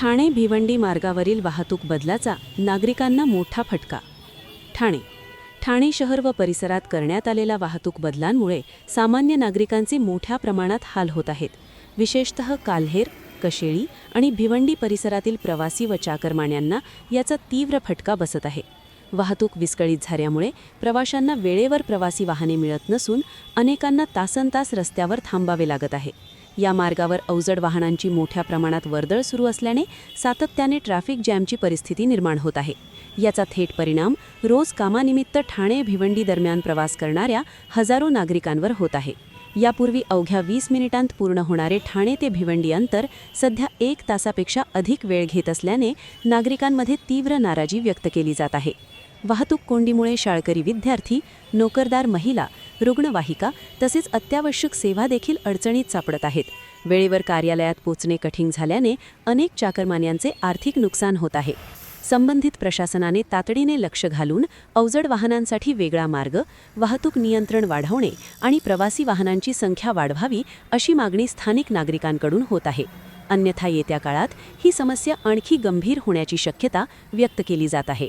ठाणे भिवंडी मार्गावरील वाहतूक बदलाचा नागरिकांना मोठा फटका. ठाणे. ठाणे शहर व परिसरात करण्यात आलेल्या वाहतूक बदलांमुळे सामान्य नागरिकांचे मोठ्या प्रमाणात हाल होत आहेत. विशेषतः काल्हेर कशेळी आणि भिवंडी परिसरातील प्रवासी व चाकरमान्यांना याचा तीव्र फटका बसत आहे. वाहतूक विस्कळीत झाल्यामुळे प्रवाशांना वेळेवर प्रवासी वाहने मिळत नसून अनेकांना तासनतास रस्त्यावर थांबावे लागत आहे. या मार्गावर अवजड वाहनांची मोठ्या प्रमाणात वर्दळ सुरू असल्याने सातत्याने ट्रॅफिक जॅमची परिस्थिती निर्माण होत आहे. याचा थेट परिणाम रोज कामानिमित्त ठाणे भिवंडी दरम्यान प्रवास करणाऱ्या हजारो नागरिकांवर होत आहे. यापूर्वी अवघ्या वीस मिनिटांत पूर्ण होणारे ठाणे ते भिवंडी अंतर सध्या एक तासापेक्षा अधिक वेळ घेत असल्याने नागरिकांमध्ये तीव्र नाराजी व्यक्त केली जात आहे. वाहतूक कोंडीमुळे शाळकरी विद्यार्थी नोकरदार महिला रुग्णवाहिका तसेच अत्यावश्यक सेवा देखील अडचणीत सापडत आहेत. वेळेवर कार्यालयात पोचणे कठीण झाल्याने अनेक चाकरमान्यांचे आर्थिक नुकसान होत आहे. संबंधित प्रशासनाने तातडीने लक्ष घालून अवजड वाहनांसाठी वेगळा मार्ग वाहतूक नियंत्रण वाढवणे आणि प्रवासी वाहनांची संख्या वाढवावी अशी मागणी स्थानिक नागरिकांकडून होत आहे. अन्यथा येत्या काळात ही समस्या आणखी गंभीर होण्याची शक्यता व्यक्त केली जात आहे.